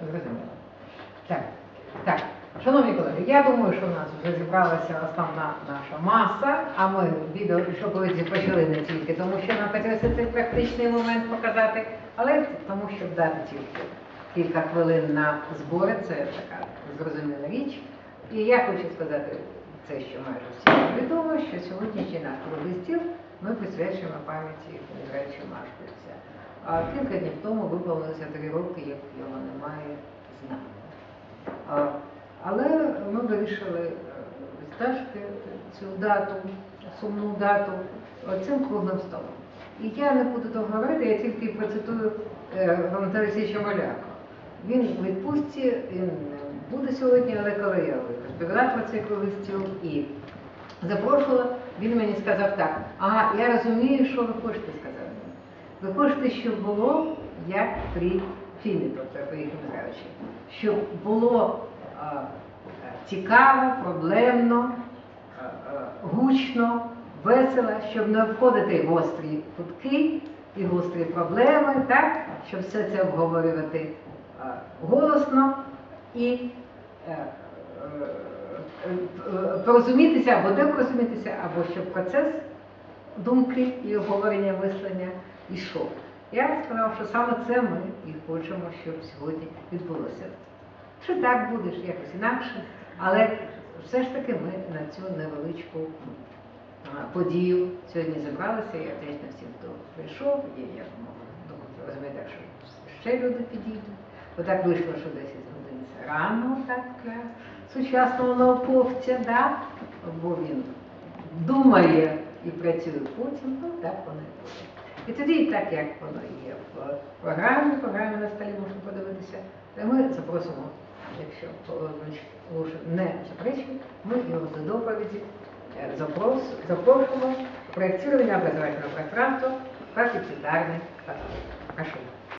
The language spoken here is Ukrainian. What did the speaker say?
Зрозуміло. Так, так. Шановні колеги, я думаю, що в нас вже зібралася основна наша маса, а ми відео шоковиці почали не тільки тому, що нам хотілося цей практичний момент показати, але тому, щоб дати тільки кілька хвилин на збори, це така зрозуміла річ. І я хочу сказати це, що майже всім відомо, що сьогоднішній наш круглий стіл ми присвячуємо пам'яті Речі Машківця. А кілька днів тому виповнилося три роки, як його немає з нами. Але ми вирішили е, цю дату, сумну дату цим круглим столом. І я не буду того говорити, я тільки процитую е, Валентина Олексійовича Маляка. Він в відпустці, він буде сьогодні, розповідала про цей круглий стіл і запрошувала, він мені сказав так, ага, я розумію, що ви хочете сказати. Ви хочете, щоб було як при фільмі про це Поїхали Михайловича, щоб було а, а, цікаво, проблемно, а, а, гучно, весело, щоб не обходити гострі кутки і гострі проблеми, так, щоб все це обговорювати а, голосно і е, е, порозумітися або не порозумітися, або щоб процес думки і обговорення мислення йшов. Я сказав, що саме це ми і хочемо, щоб сьогодні відбулося. Чи так буде, чи якось інакше, але все ж таки ми на цю невеличку подію сьогодні зібралися. Я вдячна всім, хто прийшов, і я розумію, так, що ще люди підійдуть. Отак вийшло, що 10 годин так сучасного науковця, да? бо він думає і працює потім, ну так воно і буде. І тоді, так як воно є в програмі, програмі на столі можна подивитися, то ми запросимо, якщо Лушин не заперечує, ми його до доповіді е, запрос, запрошуємо проєктирование образовательного пространства как дисциплинарный подход. Прошу.